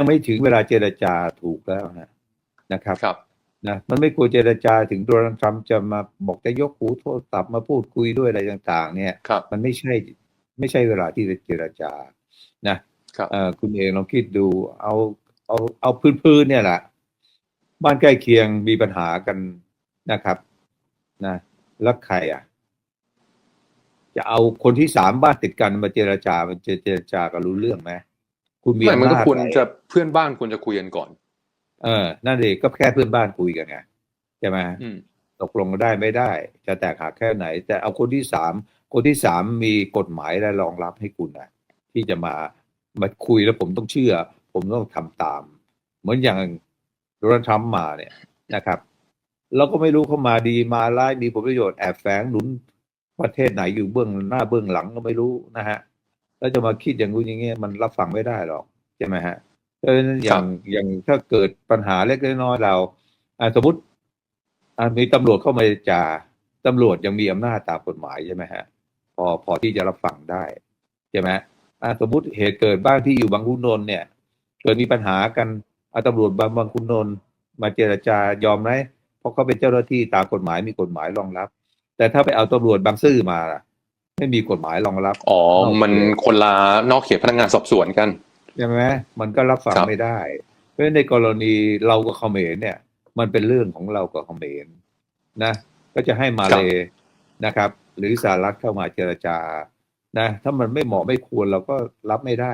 ยังไม่ถึงเวลาเจรจาถูกแล้วนะนะครับครับนะมันไม่ควรเจรจาถึงโดนัลด์ทรัมป์จะมาบอกจะยกหูโทรศัพท์มาพูดคุยด้วยอะไรต่าง ๆ เนี่ยครับมันไม่ใช่ไม่ใช่เวลาที่จะเจรจานะครับเอ่อคุณเองลองคิดดูเอาเอาเอาพื้นๆเนี่ยแหละบ้านใกล้เคียงมีปัญหากันนะครับนะแล้วใครอะ จะเอาคนที่สามบ้านติดกันมาเจรจามันจะเจรจากันรู้เรื่องไหม คุณมีไม่มันอำก็นาจควรอะไรจะเพื่อนบ้านควรจะคุยกันก่อน เออ นั่นเองก็แค่เพื่อนบ้านคุยกันไงใช่ไหมอืมตกลงกันได้ไม่ได้ จะแตกหักแค่ไหน แต่เอาคนที่สามคนที่สามมีกฎหมายและรองรับให้คุณนะที่จะมามาคุยแล้วผมต้องเชื่อ ผมต้องทำตาม เหมือนอย่างโดนัลด์ทรัมป์มาเนี่ยนะครับ เราก็ไม่รู้เขามาดีมาร้ายมีผลประโยชน์แอบแฝงหนุนประเทศไหนอยู่เบื้องหน้าเบื้องหลังก็ไม่รู้นะฮะ แล้วจะมาคิดอย่างนู้นอย่างเงี้ยมันรับฟังไม่ได้หรอกใช่ไหมฮะเพราะฉะนั้นอย่างอย่างถ้าเกิดปัญหาเล็กๆน้อยๆเราอ่าสมมติอ่ามีตำรวจเข้ามาจาตำรวจยังมีอำนาจตามกฎหมายใช่ไหมฮะ พอพอที่จะรับฟังได้ใช่ไหมอ่าสมมติเหตุเกิดบ้านที่อยู่บางขุนนนท์เนี่ย เกิดมีปัญหากันเอาตำรวจบางบางขุนนนท์มาเจรจายอมไหมเพราะเขาเป็นเจ้าหน้าที่ตามกฎหมายมีกฎหมายรองรับ แต่ถ้าไปเอาตำรวจบางซื่อมาล่ะ ไม่มีกฎหมายรองรับ อ๋อโอเคมันคนละนอกเขตพนักงานสอบสวนกันใช่ไหมมันก็รับฟังครับไม่ได้ เพราะฉะนั้นในกรณีเรากับเขมรเนี่ย มันเป็นเรื่องของเรากับเขมรนะ ก็จะให้มาเลนะครับ หรือสหรัฐเข้ามาเจรจานะ ถ้ามันไม่เหมาะไม่ควรเราก็รับไม่ได้